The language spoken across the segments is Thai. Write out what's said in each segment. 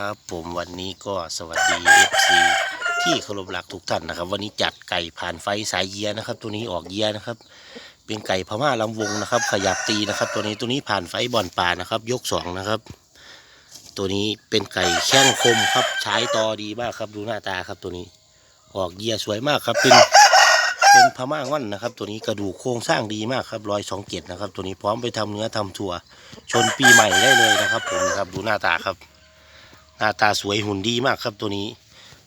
ครับผมวันนี้ก็สวัสดี FC ที่เคารพรักทุกท่านนะครับ วันนี้จัดไก่ผ่านไฟสายเยียนะครับ ตัวนี้ออกเยียนะครับ เป็นไก่พม่าลำวงนะครับ ขยับตีนะครับ ตัวนี้ตัวนี้ผ่านไฟบอลป่านะครับ ยกสองนะครับ ตัวนี้เป็นไก่แข้งคมครับใช้ตอดีมากครับดูหน้าตาครับตัวนี้ ออกเยียสวยมากครับ เป็นเป็นพม่าง่อนนะครับ ตัวนี้กระดูกโครงสร้างดีมากครับรอยสองเกตนะครับ ตัวนี้พร้อมไปทำเนื้อทำถั่วชนปีใหม่ได้เลยนะครับ ผมครับดูหน้าตาครับาตาสวยหุ่นดีมากครับตัวนี้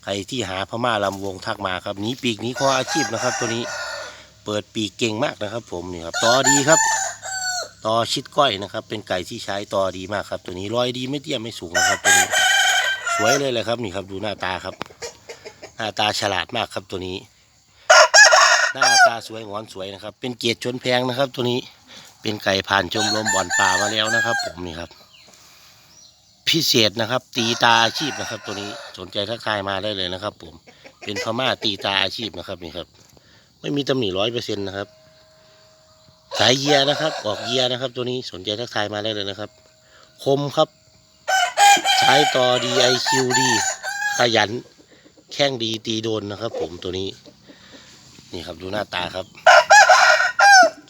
ใครที่หาพม่าลำวงทักมาครับนี้ปีกนี้ข้ออาชีพนะครับ ตัวนี้เปิดปีกเก่งมากนะครับ ผมนี่ครับต่อดีครับต่อชิดก้อยนะครับ เป็นไก่ที่ใช้ต่อดีมากครับ ตัวนี้รอยดีไม่เตี้ยไม่สูงนะครับตัวนี้สวยเลยแหละครับนี่ครับดูหน้าตาครับ หน้าตาฉลาดมากครับตัวนี้ หน้าตาสวยงอนสวยนะครับ เป็นเกียรติชนแพงนะครับ ตัวนี้เป็นไก่ผ่านชมรมบ่อนป่ามาแล้วนะครับ ผมนี่ครับ พิเศษนะครับ ตีตาอาชีพนะครับ ตัวนี้สนใจทักทายมาได้เลยนะครับ ผม เป็นพม่าตีตาอาชีพนะครับนี่ครับ ไม่มีตำหนิร้อยเปอร์เซ็นต์นะครับ สายเยียนะครับ ออกเยียนะครับ ตัวนี้สนใจทักทายมาได้เลยนะครับ คมครับ ใช้ต่อดีไอคิวดีขยัน แข้งดีตีโดนนะครับ ผมตัวนี้ นี่ครับดูหน้าตาครับ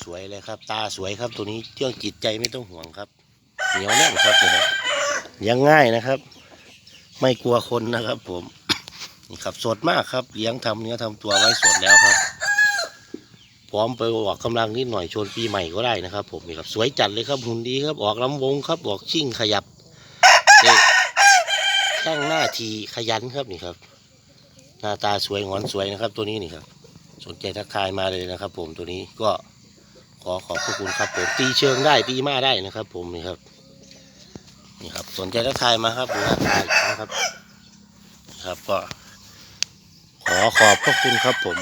สวยเลยครับ ตาสวยครับตัวนี้เรื่องจิตใจไม่ต้องห่วงครับเหนียวแน่นครับนี่ครับ เลี้ยงง่ายนะครับ ไม่กลัวคนนะครับ ผมนี่ครับสดมากครับเลี้ยงทำเนื้อทำตัวไว้สดแล้วครับ พร้อมไปออกกำลังนิดหน่อยชนปีใหม่ก็ได้นะครับ ผมนี่ครับสวยจัดเลยครับหุ่นดีครับ ออกลำวงครับออกชิ่งขยับเตะช่างหน้าทีขยันครับนี่ครับ หน้าตาสวยงอนสวยนะครับ ตัวนี้นี่ครับ สนใจทักทายมาเลยนะครับ ผมตัวนี้ก็ขอขอบพระคุณครับผมตีเชิงได้ตีมาได้นะครับ ผมนี่ครับ นี่ครับสนใจทักทายมาครับดูหน้าตายครับ ครับก็ขอขอบพระคุณครับผม